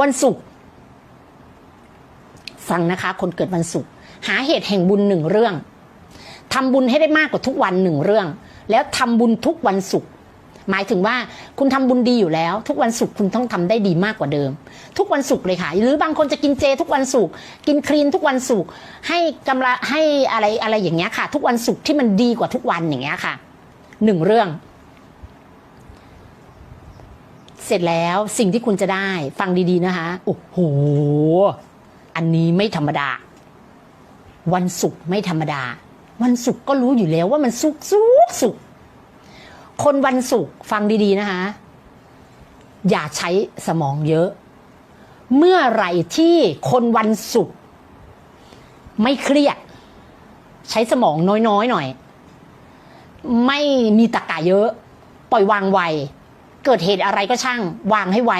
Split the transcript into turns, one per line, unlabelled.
วันศุกร์ฟังนะคะ คนเกิดวันศุกร์หาเหตุแห่งบุญหนึ่งเรื่องทำบุญให้ได้มากกว่าทุกวันหนึ่งเรื่อง แล้วทำบุญทุกวันศุกร์หมายถึงว่าคุณทำบุญดีอยู่แล้ว ทุกวันศุกร์คุณต้องทำได้ดีมากกว่าเดิม ทุกวันศุกร์เลยค่ะ หรือบางคนจะกินเจทุกวันศุกร์กินคลีนทุกวันศุกร์ให้กำละให้อะไรอะไรอย่างเงี้ยค่ะ ทุกวันศุกร์ที่มันดีกว่าทุกวันอย่างเงี้ยค่ะหนึ่งเรื่อง เส ร็จแล้วสิ่งที่คุณจะได้ฟังดีๆนะคะโอ้โหอันนี้ไม่ธรรมดา วันศุกร์ไม่ธรรมดา วันศุกร์ก็รู้อยู่แล้วว่ามันสุกสุกสุกร์คนวันศุกร์ฟังดีๆนะคะ อย่าใช้สมองเยอะ เมื่อไหร่ที่คนวันศุกร์ไม่เครียด ใช้สมองน้อยๆหน่อย ไม่มีตะกะเยอะ ปล่อยวางไว เกิดเหตุอะไรก็ช่างวางให้ไว